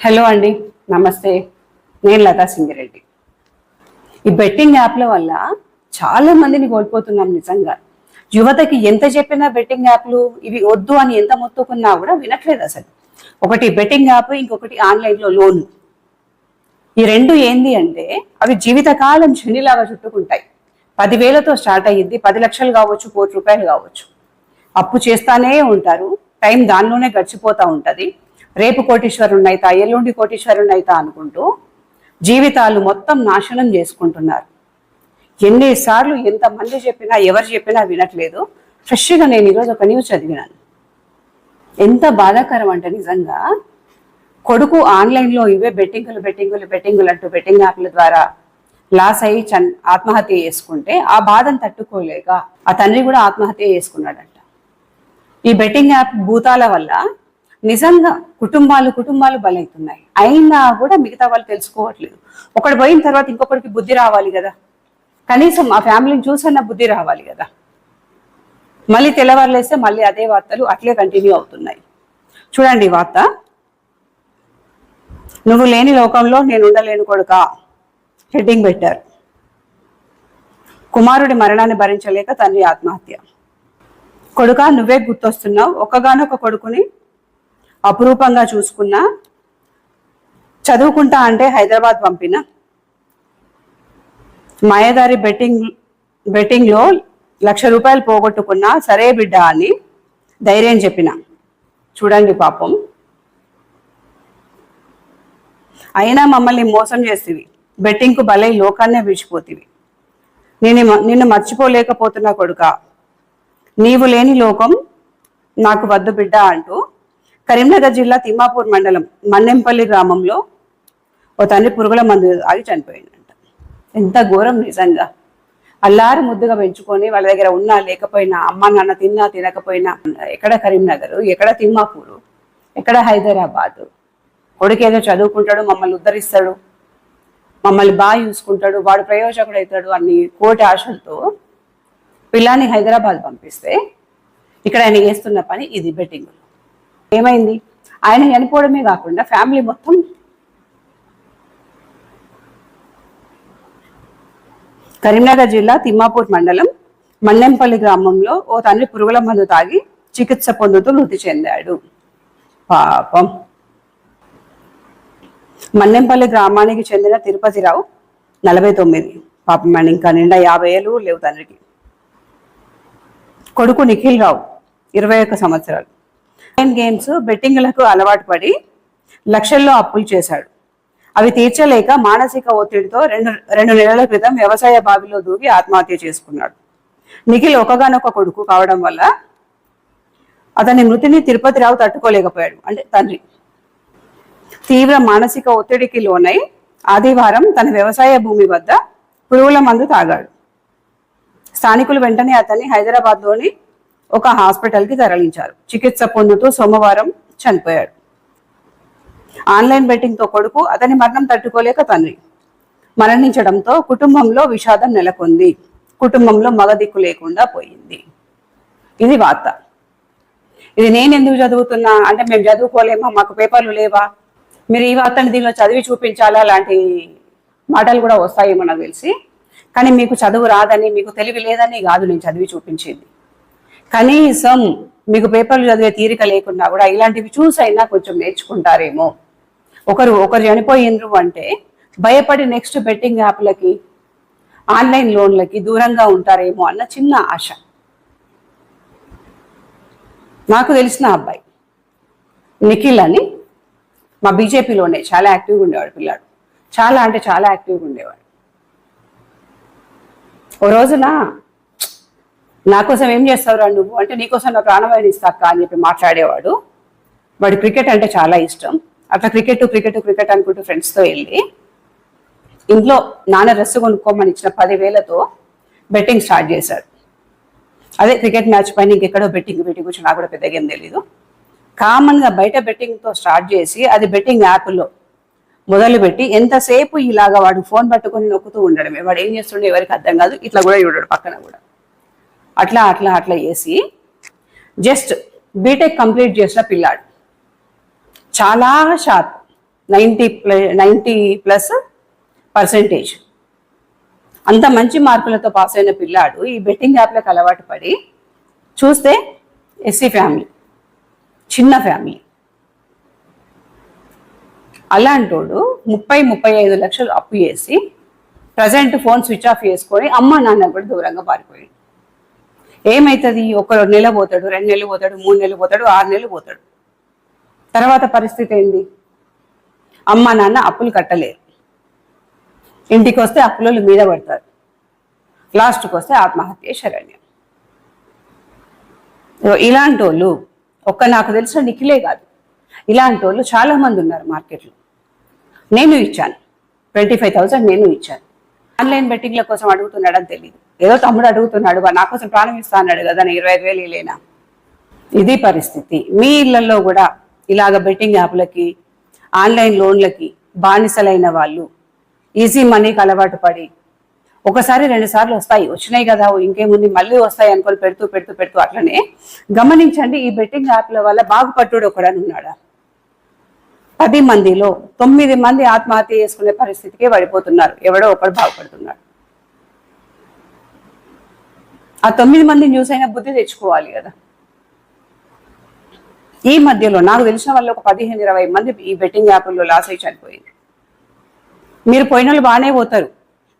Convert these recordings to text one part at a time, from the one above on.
Hello అండి నమస్తే. నేను లతా సింగిరెడ్డి. ఈ బెట్టింగ్ యాప్ల వల్ల చాలా మందిని కోల్పోతున్నాం నిజంగా. యువతకి ఎంత చెప్పినా బెట్టింగ్ యాప్లు ఇవి వద్దు అని ఎంత మొత్తుకున్నా కూడా వినట్లేదు అసలు. ఒకటి బెట్టింగ్ యాప్ ఇంకొకటి ఆన్లైన్లో లోన్. ఈ రెండు ఏంది అంటే అవి జీవితకాలం శనిలాగా చుట్టుకుంటాయి. పదివేలతో స్టార్ట్ అయ్యింది పది లక్షలు కావచ్చు కోటి రూపాయలు కావచ్చు. అప్పు చేస్తానే ఉంటారు టైం దానిలోనే గడిచిపోతూ ఉంటుంది. రేపు కోటీశ్వరుణ్ణి అయితా ఎల్లుండి కోటీశ్వరుణ్ణి అయితా అనుకుంటూ జీవితాలు మొత్తం నాశనం చేసుకుంటున్నారు. ఎన్నిసార్లు ఎంతమంది చెప్పినా ఎవరు చెప్పినా వినట్లేదు. ఫ్రెష్గా నేను ఈరోజు ఒక న్యూస్ చదివినాను. ఎంత బాధాకరం అంటే నిజంగా కొడుకు ఆన్లైన్లో ఇవే బెట్టింగులు బెట్టింగులు బెట్టింగులు అంటూ బెట్టింగ్ యాప్ల ద్వారా లాస్ అయ్యి చన్ ఆత్మహత్య చేసుకుంటే ఆ బాధను తట్టుకోలేక ఆ తండ్రి కూడా ఆత్మహత్య చేసుకున్నాడంట. ఈ బెట్టింగ్ యాప్ భూతాల వల్ల నిజంగా కుటుంబాలు కుటుంబాలు బలవుతున్నాయి అయినా కూడా మిగతా వాళ్ళు తెలుసుకోవట్లేదు. ఒకడు పోయిన తర్వాత ఇంకొకరికి బుద్ధి రావాలి కదా. కనీసం ఆ ఫ్యామిలీని చూసన్న బుద్ధి రావాలి కదా. మళ్ళీ తెల్లవారులేస్తే మళ్ళీ అదే వార్తలు అట్లే కంటిన్యూ అవుతున్నాయి. చూడండి వార్త. నువ్వు లేని లోకంలో నేను ఉండలేను కొడుక హెడ్డింగ్ పెట్టారు. కుమారుడి మరణాన్ని భరించలేక తండ్రి ఆత్మహత్య. కొడుక నువ్వే గుర్తొస్తున్నావు. ఒక్కగానొక కొడుకుని అపురూపంగా చూసుకున్నా చదువుకుంటా అంటే హైదరాబాద్ పంపిన. మాయదారి బెట్టింగ్ బెట్టింగ్లో లక్ష రూపాయలు పోగొట్టుకున్నా సరే బిడ్డ అని ధైర్యం చెప్పిన. చూడండి పాపం. అయినా మమ్మల్ని మోసం చేస్తేవి బెట్టింగ్కు భలే లోకాన్నే విడిచిపోతీవి. నేను నిన్ను మర్చిపోలేకపోతున్నా కొడుక. నీవు లేని లోకం నాకు వద్దు బిడ్డ అంటూ కరీంనగర్ జిల్లా తిమ్మాపూర్ మండలం మన్నెంపల్లి గ్రామంలో ఓ తండ్రి పురుగుల మందు ఆగి చనిపోయిందంట. ఎంత ఘోరం నిజంగా. అల్లారు ముద్దుగా పెంచుకొని వాళ్ళ దగ్గర ఉన్నా లేకపోయినా అమ్మ నాన్న తిన్నా తినకపోయినా ఎక్కడ కరీంనగర్ ఎక్కడ తిమ్మాపూరు ఎక్కడ హైదరాబాద్? కొడుకేదో చదువుకుంటాడు మమ్మల్ని ఉద్ధరిస్తాడు మమ్మల్ని బాగా చూసుకుంటాడు వాడు ప్రయోజకుడు అవుతాడు అన్ని కోటి ఆశలతో పిల్లాన్ని హైదరాబాద్ పంపిస్తే ఇక్కడ ఆయన చేస్తున్న పని ఇది బెట్టింగ్ ఏమైంది? ఆయన చనిపోవడమే కాకుండా ఫ్యామిలీ మొత్తం కరీంనగర్ జిల్లా తిమ్మాపూర్ మండలం మన్నెంపల్లి గ్రామంలో ఓ తండ్రి పురుగుల మందు తాగి చికిత్స పొందుతూ మృతి చెందాడు. పాపం. మన్నెంపల్లి గ్రామానికి చెందిన తిరుపతిరావు నలభై తొమ్మిది. పాపం అండి ఇంకా నిండా యాభై ఏళ్ళు లేవు తండ్రికి. కొడుకు నిఖిల్ రావు ఇరవై ఒక్క సంవత్సరాలు. ఆన్లైన్ గేమ్స్ బెట్టింగ్లకు అలవాటు పడి లక్షల్లో అప్పులు చేశాడు. అవి తీర్చలేక మానసిక ఒత్తిడితో రెండు రెండు నెలల క్రితం వ్యవసాయ బావిలో దూకి ఆత్మహత్య చేసుకున్నాడు. నిఖిల్ ఒకగానొక కొడుకు కావడం వల్ల అతని మృతిని తిరుపతిరావు తట్టుకోలేకపోయాడు. అంటే తండ్రి. తీవ్ర మానసిక ఒత్తిడికి లోనై ఆదివారం తన వ్యవసాయ భూమి వద్ద పురుగుల మందు తాగాడు. స్థానికులు వెంటనే అతన్ని హైదరాబాద్లోని ఒక హాస్పిటల్కి తరలించారు. చికిత్స పొందుతూ సోమవారం చనిపోయాడు. ఆన్లైన్ బెట్టింగ్తో కొడుకు అతని మరణం తట్టుకోలేక తండ్రి. మరణించడంతో కుటుంబంలో విషాదం నెలకొంది. కుటుంబంలో మగ దిక్కు లేకుండా పోయింది. ఇది వార్త. ఇది నేను ఎందుకు చదువుతున్నా? అంటే మేము చదువుకోలేమా? మాకు పేపర్లు లేవా? మీరు ఈ వార్తని దీనిలో చదివి చూపించాలా? లాంటి మాటలు కూడా వస్తాయేమో నాకు తెలిసి. కానీ మీకు చదువు రాదని మీకు తెలివి లేదని కాదు నేను చదివి చూపించింది. కనీసం మీకు పేపర్లు చదివే తీరిక లేకున్నా కూడా ఇలాంటివి చూసైనా కొంచెం నేర్చుకుంటారేమో. ఒకరు ఒకరు చనిపోయిండ్రు అంటే భయపడి నెక్స్ట్ బెట్టింగ్ యాప్లకి ఆన్లైన్ లోన్లకి దూరంగా ఉంటారేమో అన్న చిన్న ఆశ. నాకు తెలిసిన అబ్బాయి నిఖిల్ అని మా బీజేపీలోనే చాలా యాక్టివ్గా ఉండేవాడు పిల్లాడు. చాలా అంటే చాలా యాక్టివ్గా ఉండేవాడు. ఓ రోజున నా కోసం ఏం చేస్తావురా నువ్వు? అంటే నీకోసం నా ప్రాణమైన ఇస్తాక అని చెప్పి మాట్లాడేవాడు. వాడు క్రికెట్ అంటే చాలా ఇష్టం. అట్లా క్రికెట్ క్రికెట్ క్రికెట్ అనుకుంటూ ఫ్రెండ్స్తో వెళ్ళి ఇంట్లో నాన్న డ్రెస్ కొనుక్కోమని ఇచ్చిన పదివేలతో బెట్టింగ్ స్టార్ట్ చేశాడు. అదే క్రికెట్ మ్యాచ్ పైన ఇంకెక్కడో బెట్టింగ్ బెట్టింగ్ గురించి నాకు కూడా పెద్దగా ఏం తెలీదు. కామన్గా బయట బెట్టింగ్తో స్టార్ట్ చేసి అది బెట్టింగ్ యాప్లో మొదలుపెట్టి ఎంతసేపు ఇలాగా వాడు ఫోన్ పట్టుకొని నొక్కుతూ ఉండడమే. వాడు ఏం చేస్తుండే ఎవరికి అర్థం కాదు. ఇట్లా కూడా చూడడు పక్కన కూడా. అట్లా అట్లా అట్లా చేసి జస్ట్ బీటెక్ కంప్లీట్ చేసిన పిల్లాడు. చాలా sharp ninety plus ninety plus percentage అంత మంచి మార్కులతో పాస్ అయిన పిల్లాడు ఈ బెట్టింగ్ యాప్లకు అలవాటు పడి చూస్తే ఎస్సీ ఫ్యామిలీ చిన్న ఫ్యామిలీ అలాంటోడు ముప్పై ముప్పై ఐదు లక్షలు అప్పు చేసి ప్రజెంట్ ఫోన్ స్విచ్ ఆఫ్ చేసుకొని అమ్మ నాన్న కూడా దూరంగా పారిపోయాడు. ఏమవుతుంది ఒక నెల పోతాడు రెండు నెలలు పోతాడు మూడు నెలలు పోతాడు ఆరు నెలలు పోతాడు. తర్వాత పరిస్థితి ఏంది? అమ్మ నాన్న అప్పులు కట్టలేరు. ఇంటికి వస్తే అప్పులు మీద పడతారు. లాస్ట్కి వస్తే ఆత్మహత్య శరణ్యం. ఇలాంటి వాళ్ళు ఒక్క నాకు తెలిసిన నిఖిలే కాదు. ఇలాంటి వాళ్ళు చాలామంది ఉన్నారు మార్కెట్లో. నేను ఇచ్చాను. ట్వంటీ ఫైవ్ థౌసండ్ నేను ఇచ్చాను. ఆన్లైన్ బెట్టింగ్ల కోసం అడుగుతున్నాడని తెలియదు ఏదో తమ్ముడు అడుగుతున్నాడు "వా, నా కోసం ప్రాణం ఇస్తా అన్నాడు కదా నేను ఇరవై ఐదు వేలు ఇలేనా ఇది పరిస్థితి. మీ ఇళ్ళలో కూడా ఇలాగ బెట్టింగ్ యాప్లకి ఆన్లైన్ లోన్లకి బానిసలైన వాళ్ళు ఈజీ మనీకి అలవాటు పడి ఒకసారి రెండు సార్లు వస్తాయి వచ్చినాయి కదా ఓ ఇంకేముంది మళ్ళీ వస్తాయి అనుకొని పెడుతూ పెడుతూ పెడుతూ అట్లనే గమనించండి ఈ బెట్టింగ్ యాప్ల వల్ల బాగుపట్టుడు ఒకడని ఉన్నాడా? పది మందిలో తొమ్మిది మంది ఆత్మహత్య చేసుకునే పరిస్థితికి పడిపోతున్నారు ఎవడో ఒకడు బాగుపడుతున్నాడు. ఆ తొమ్మిది మంది న్యూస్ అయినా బుద్ధి తెచ్చుకోవాలి కదా. ఈ మధ్యలో నాకు తెలిసిన వాళ్ళు ఒక పదిహేను ఇరవై మంది ఈ బెట్టింగ్ యాప్ల్లో లాస్ అయి చనిపోయింది. మీరు పోయిన వాళ్ళు బాగానే పోతారు.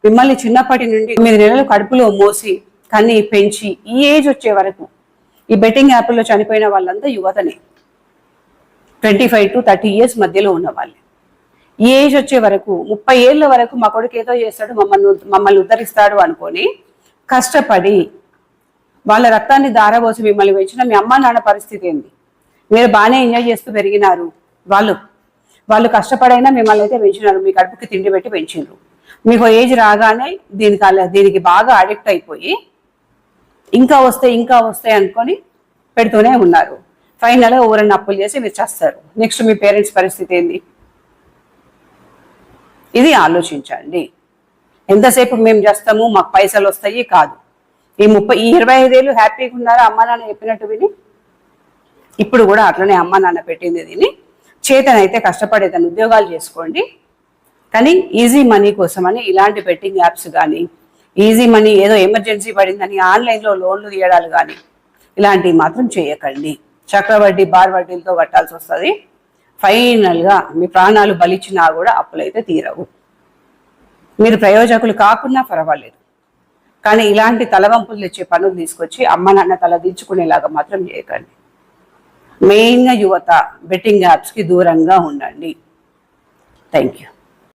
మిమ్మల్ని చిన్నప్పటి నుండి తొమ్మిది నెలలు కడుపులో మోసి కన్ని పెంచి ఈ ఏజ్ వచ్చే వరకు ఈ బెట్టింగ్ యాప్ల్లో చనిపోయిన వాళ్ళంతా యువతనే. Twenty five to thirty years మధ్యలో ఉన్న వాళ్ళే. ఈ ఏజ్ వచ్చే వరకు ముప్పై ఏళ్ళ వరకు మా కొడుకు ఏదో చేస్తాడు మమ్మల్ని మమ్మల్ని ఉద్ధరిస్తాడు అనుకొని కష్టపడి వాళ్ళ రక్తాన్ని దారబోసి మిమ్మల్ని పెంచిన మీ అమ్మ నాన్న పరిస్థితి ఏంది? మీరు బాగానే ఎంజాయ్ చేస్తూ పెరిగినారు. వాళ్ళు వాళ్ళు కష్టపడైనా మిమ్మల్ని అయితే పెంచినారు. మీ కడుపుకి తిండి పెట్టి పెంచిండ్రు మీకు ఏజ్ రాగానే దీనికి అలా- దీనికి బాగా అడిక్ట్ అయిపోయి ఇంకా వస్తే ఇంకా వస్తాయి అనుకొని పెడుతూనే ఉన్నారు. ఫైనల్గా ఎవరైనా అప్పులు చేసి మీరు చేస్తారు. నెక్స్ట్ మీ పేరెంట్స్ పరిస్థితి ఏంది? ఇది ఆలోచించండి. ఎంతసేపు మేము చేస్తాము? మాకు పైసలు వస్తాయి? కాదు. ఈ ముప్పై ఈ ఇరవై ఐదేళ్ళు హ్యాపీగా ఉన్నారా అమ్మ నాన్న చెప్పినట్టు విని? ఇప్పుడు కూడా అట్లనే అమ్మ నాన్న పెట్టింది దీన్ని. చేతనైతే కష్టపడేదని ఉద్యోగాలు చేసుకోండి. కానీ ఈజీ మనీ కోసమని ఇలాంటి బెట్టింగ్ యాప్స్ కానీ ఈజీ మనీ ఏదో ఎమర్జెన్సీ పడిందని ఆన్లైన్లో లోన్లు తీయడాలు కానీ ఇలాంటివి మాత్రం చేయకండి. చక్రవడ్డీ బార్ వడ్డీలతో కట్టాల్సి వస్తుంది. ఫైనల్గా మీ ప్రాణాలు బలిచ్చినా కూడా అప్పులైతే తీరవు. మీరు ప్రయోజకులు కాకున్నా పర్వాలేదు. కానీ ఇలాంటి తలవంపులు తెచ్చే పనులు తీసుకొచ్చి అమ్మ నాన్న తల దించుకునేలాగా మాత్రం చేయకండి. మెయిన్గా యువత బెట్టింగ్ యాప్స్కి దూరంగా ఉండండి. Thank you